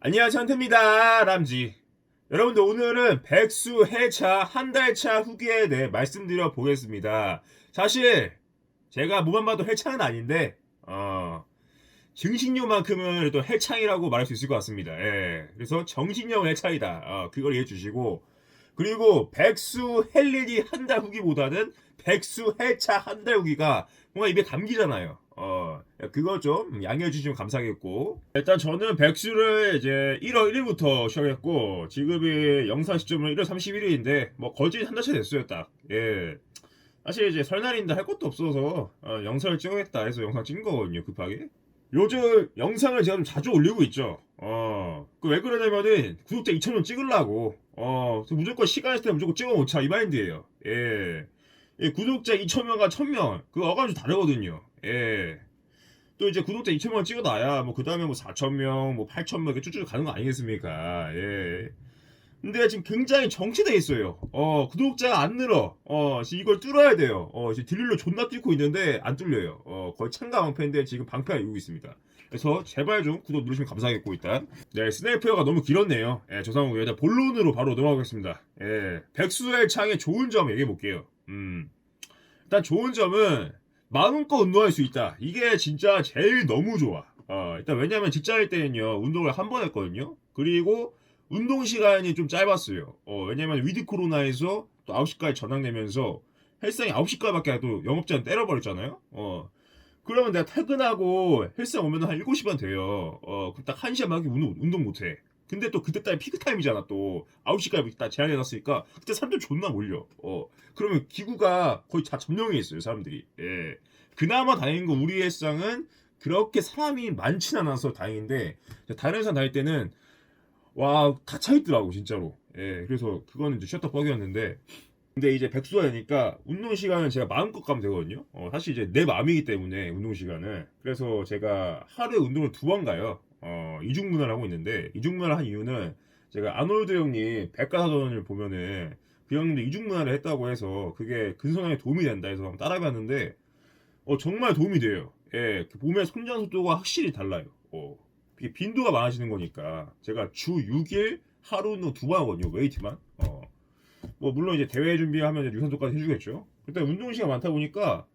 안녕하세요 한태입니다 람지. 여러분들 오늘은 백수 해차 한 달 차 후기에 대해 말씀드려 보겠습니다. 사실 제가 뭐만 봐도 해창은 아닌데 어 증식료만큼은 또 해창이라고 말할 수 있을 것 같습니다. 예. 그래서 정신력 해창이다. 어, 그걸 이해해 주시고 그리고 백수 헬일이 한달 후기보다는 백수 해차 한 달 후기가 뭔가 입에 감기잖아요 어 그거 좀 양해해 주시면 감사하겠고. 일단 저는 백수를 이제 1월 1일부터 시작했고 지금이 영상 시점은 1월 31일인데 뭐 거진 한 달째 됐어요 딱 예. 사실 이제 설날인데 할 것도 없어서 어, 영상을 찍어야겠다 해서 영상 찍은 거거든요 급하게. 요즘 영상을 좀 자주 올리고 있죠. 어 그 왜 그러냐면은 구독자 2,000명 찍으려고. 어 무조건 시간 있을 때 무조건 찍어 놓자 이 마인드예요. 예 예, 구독자 2,000명과 1,000명 그거 어감이 좀 다르거든요 예. 또 이제 구독자 2,000명 찍어놔야 뭐 그 다음에 뭐 4,000명, 뭐 8,000명 이렇게 쭉쭉 가는 거 아니겠습니까? 예. 근데 지금 굉장히 정체돼 있어요. 어, 구독자가 안 늘어. 어, 이걸 뚫어야 돼요. 어, 지금 딜릴로 존나 뚫고 있는데 안 뚫려요. 어, 거의 창가 방패인데 지금 방패가 이루고 있습니다. 그래서 제발 좀 구독 누르시면 감사하겠고 일단 네 스나이퍼가 너무 길었네요 예 죄송하고요 일단 본론으로 바로 넘어가겠습니다 예 백수의 창의 좋은 점 얘기해 볼게요 음 일단 좋은 점은 마음껏 운동할 수 있다. 이게 진짜 제일 너무 좋아. 어, 일단 왜냐면 직장일 때는요, 운동을 한 번 했거든요. 그리고 운동 시간이 좀 짧았어요. 어, 왜냐면 위드 코로나에서 또 9시까지 전환되면서 헬스장이 9시까지밖에 또 영업제한 때려버렸잖아요. 어, 그러면 내가 퇴근하고 헬스장 오면 한 7시 반 돼요. 어, 그럼 딱 1시간밖에 운동, 운동 못 해. 근데 또 그때 따위 피크 타임이잖아 또. 9시까지 딱 제한해놨으니까 그때 사람들 존나 몰려. 어 그러면 기구가 거의 다 점령해 있어요 사람들이. 예. 그나마 다행인 건 우리 헬스장은 그렇게 사람이 많진 않아서 다행인데 다른 회사 다닐 때는 와 다 차있더라고 진짜로. 예 그래서 그거는 이제 셔터 뻑이었는데 근데 이제 백수가 되니까 운동 시간은 제가 마음껏 가면 되거든요 어 사실 이제 내 마음이기 때문에 운동 시간은 그래서 제가 하루에 운동을 두 번 가요 어, 이중문화를 하고 있는데 이중문화를 한 이유는 제가 아놀드 형님 백과사전을 보면은 그 형님도 이중문화를 했다고 해서 그게 근성량에 도움이 된다 해서 따라해봤는데 어, 정말 도움이 돼요. 예, 그 몸의 손전 속도가 확실히 달라요. 어, 빈도가 많아지는 거니까 제가 주 6일 하루 두 번 하거든요. 웨이트만. 어, 뭐 물론 이제 대회 준비하면 유산소까지 해주겠죠. 일단 운동 시간 많다 보니까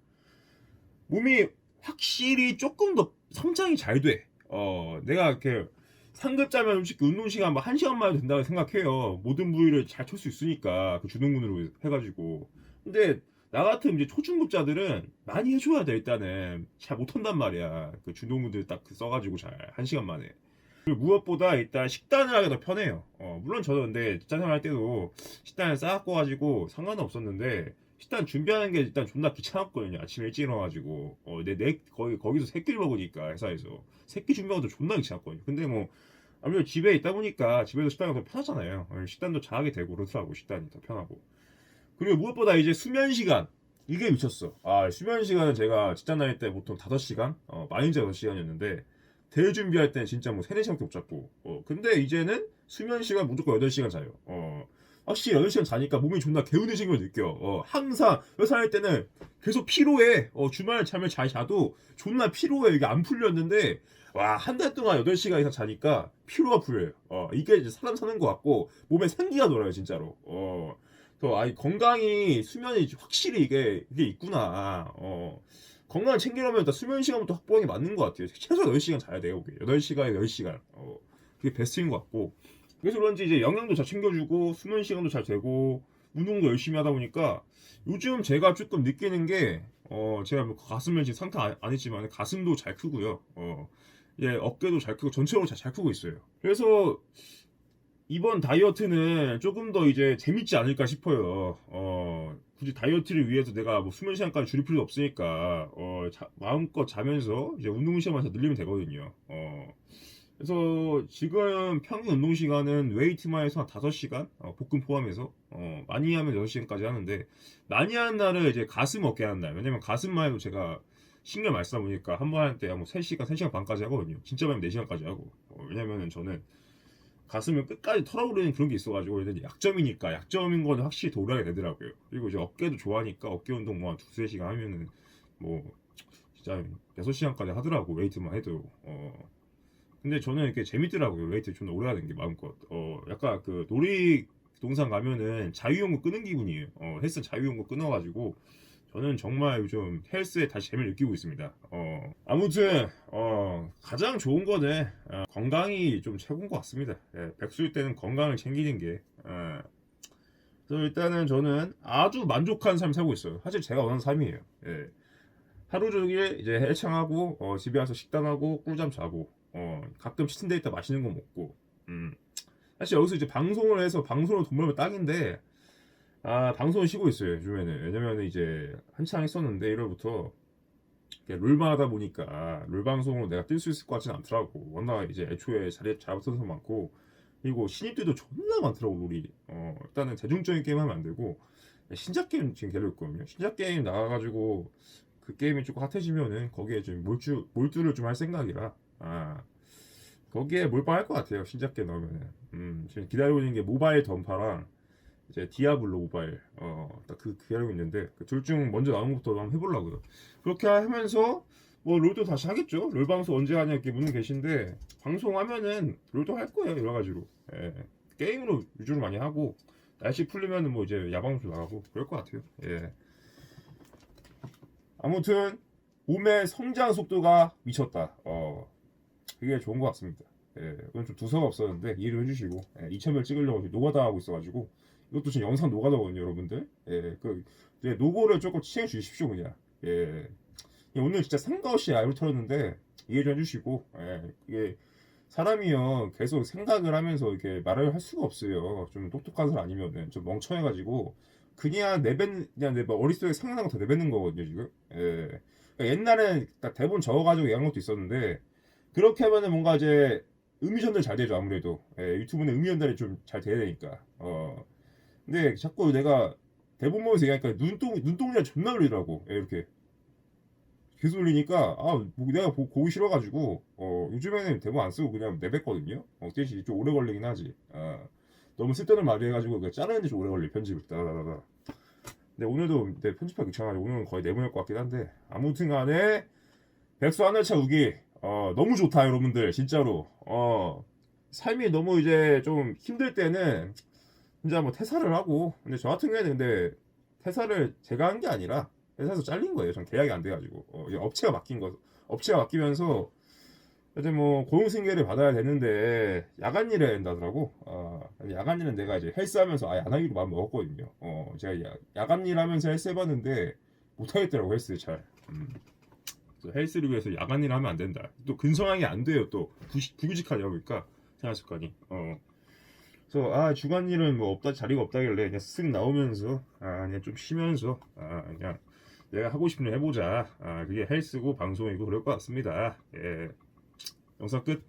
몸이 확실히 조금 더 성장이 잘 돼. 어, 내가 이렇게 상급자면 솔직히 운동 시간 뭐 1시간만 해도 된다고 생각해요. 모든 부위를 잘 칠 수 있으니까 그 주동근으로 해가지고. 근데 나 같은 이제 초중급자들은 많이 해줘야 돼 일단은 잘 못한단 말이야. 그 주동근들 딱 써가지고 잘 1시간 만에. 그리고 무엇보다 일단 식단을 하기 더 편해요. 어, 물론 저도 근데 직장 생활 할 때도 식단을 쌓았고 가지고 상관은 없었는데 식단 준비하는 게 일단 존나 귀찮았거든요. 아침에 일찍 일어나가지고 어, 내, 내 거기 거기서 새끼를 먹으니까 회사에서 새끼 준비하고도 존나 귀찮았거든요. 근데 뭐 아무래도 집에 있다 보니까 집에서 식단이 더 편하잖아요. 어, 식단도 잘하게 되고 그렇더라고 식단이 더 편하고. 그리고 무엇보다 이제 수면 시간 이게 미쳤어. 아 수면 시간은 제가 직장 다닐 때 보통 5시간, 어, 많이 이제 6시간이었는데 대회 준비할 때는 진짜 뭐 3, 4시간밖에 못 잤고 어, 근데 이제는 수면 시간 무조건 8시간 자요. 어, 확실히 8시간 자니까 몸이 존나 개운해진 걸 느껴. 어, 항상 회사 할 때는 계속 피로해. 어, 주말 잠을 잘 자도 존나 피로해. 이게 안 풀렸는데, 와, 한 달 동안 8시간 이상 자니까 피로가 풀려요. 어, 이게 이제 사람 사는 것 같고, 몸에 생기가 돌아요, 진짜로. 어, 또, 아이, 건강이, 수면이 확실히 이게, 이게 있구나. 어, 건강 챙기려면 일단 수면 시간부터 확보하는 게 맞는 것 같아요. 최소 8시간 자야 돼요, 그게. 8시간에 10시간. 어, 그게 베스트인 것 같고. 그래서 그런지 이제 영양도 잘 챙겨주고 수면 시간도 잘 되고 운동도 열심히 하다 보니까 요즘 제가 조금 느끼는 게 어, 제가 뭐 가슴을 지금 상태 했지만 가슴도 잘 크고요. 어, 예, 어깨도 잘 크고 전체적으로 잘, 잘 크고 있어요. 그래서 이번 다이어트는 조금 더 이제 재밌지 않을까 싶어요. 어, 굳이 다이어트를 위해서 내가 뭐 수면 시간까지 줄일 필요도 없으니까 어, 자, 마음껏 자면서 이제 운동 시간만 더 늘리면 되거든요. 어, 그래서 지금 평균 운동 시간은 웨이트만 해서 한 5시간 어, 복근 포함해서 어, 많이 하면 6시간까지 하는데 많이 하는 날은 이제 가슴 어깨 하는 날. 왜냐면 가슴만 해도 제가 신경 많이 쓰다 보니까 한 번 할때뭐 3시간, 3시간 반까지 하거든요. 진짜 많으면 4시간까지 하고. 어, 왜냐면은 저는 가슴을 끝까지 털어버리는 그런 게 있어가지고 일단 약점이니까 약점인 거는 확실히 도래하게 되더라고요 그리고 이제 어깨도 좋아하니까 어깨 운동 뭐한 두세 시간 하면은 뭐 진짜 6시간까지 하더라고 웨이트만 해도 어 근데 저는 이렇게 재밌더라고요. 웨이트 존나 오래 하는 게 마음껏. 어, 약간 그 놀이 동산 가면은 자유연구 끄는 기분이에요. 어, 헬스 자유연구 끊어가지고 저는 정말 요즘 헬스에 다시 재미를 느끼고 있습니다. 어, 아무튼 어, 가장 좋은 거는 어, 건강이 좀 최고인 것 같습니다. 예, 백수일 때는 건강을 챙기는 게. 어, 그래서 일단은 저는 아주 만족한 삶 살고 있어요. 사실 제가 원하는 삶이에요. 예. 하루 종일 이제 해창하고 어, 집에 와서 식단하고 꿀잠 자고 어, 가끔 치팅 데이터 맛있는 거 먹고 음. 사실 여기서 이제 방송을 해서 방송으로 돈 벌면 딱인데 아 방송을 쉬고 있어요 요즘에는. 왜냐면 이제 한창 했었는데 1월부터 롤만 하다 보니까 롤 방송으로 내가 뜰수 있을 것 같지는 않더라고. 워낙 이제 애초에 자리에 잘 붙은 사람 많고. 그리고 신입들도 존나 많더라고 롤이. 어, 일단은 대중적인 게임 하면 안 되고. 신작 게임 지금 계속 있거든요. 신작 게임 나가가지고 그 게임이 조금 핫해지면은 거기에 좀 몰주 몰두를 좀 할 생각이라. 아 거기에 몰빵할 것 같아요 신작 게임 나오면은. 음 지금 기다리고 있는 게 모바일 던파랑 이제 디아블로 모바일 어딱 그 기다리고 있는데 그 둘 중 먼저 나온 것부터 한번 해보려고요 그렇게 하면서 뭐 롤도 다시 하겠죠 롤 방송 언제 하냐 이렇게 묻는 계신데 방송하면은 롤도 할 거예요 여러 가지로 예. 게임으로 위주로 많이 하고 날씨 풀리면은 뭐 이제 야방도 나가고 그럴 것 같아요 예. 아무튼 몸의 성장 속도가 미쳤다. 어, 그게 좋은 것 같습니다. 예, 이건 좀 두서가 없었는데 이해를 해주시고 예, 2,000별 찍으려고 노가다 하고 있어가지고 이것도 지금 영상 노가다거든요, 여러분들. 예, 그 이제 노고를 조금 치해 주십시오, 그냥. 예, 예, 오늘 진짜 생각 없이 알을 털었는데 이해 좀 해주시고 예, 이게 사람이요 계속 생각을 하면서 이렇게 말을 할 수가 없어요. 좀 똑똑한 사람 아니면은 좀 멍청해가지고 그냥 내뱉 그냥 내 머릿속에 생각나는 거다 내뱉는 거거든요 지금. 예. 그러니까 옛날엔 딱 대본 적어가지고 얘기한 것도 있었는데 그렇게 하면은 뭔가 이제 의미 전달 잘 되죠 아무래도 예, 유튜브는 의미 전달이 좀 잘 돼야 되니까. 어. 근데 자꾸 내가 대본 보면서 얘기하니까 눈동 눈동자 존나 울리더라고. 예, 이렇게 계속 울리니까 아 뭐 내가 보, 보기 싫어가지고 어 요즘에는 대본 안 쓰고 그냥 내뱉거든요. 어, 대신 좀 오래 걸리긴 하지. 아. 너무 쓸데없는 말을 해가지고 그 자르는데 좀 오래 걸려 편집을 따다다다. 근데 오늘도 내 편집하기 귀찮아가지고 오늘은 거의 내보낼 것 같긴 한데 아무튼간에 백수 하늘차 우기 어 너무 좋다 여러분들 진짜로 어 삶이 너무 이제 좀 힘들 때는 진짜 뭐 퇴사를 하고 근데 저 같은 경우에는 근데 퇴사를 제가 한 게 아니라 회사에서 잘린 거예요 전 계약이 안 돼가지고 어, 업체가 맡긴 거 업체가 맡기면서 이제 뭐 고용승계를 받아야 되는데 야간 일을 해야 된다더라고. 아, 야간 일은 내가 이제 헬스하면서 아예 안 하기로 마음 먹었거든요. 어, 제가 야, 야간 일하면서 헬스 해봤는데 못 하겠더라고 헬스 잘. 음. 헬스를 위해서 야간 일을 하면 안 된다. 또 근성하게 안 돼요. 또 부시, 부규직하냐 보니까 생활 습관이. 어. 그래서 아 주간 일은 뭐 없다 자리가 없다길래 그냥 쓱 나오면서 아 그냥 좀 쉬면서 아 그냥 내가 하고 싶은 일 해보자. 아 그게 헬스고 방송이고 그럴 것 같습니다. 예. 영상 끝.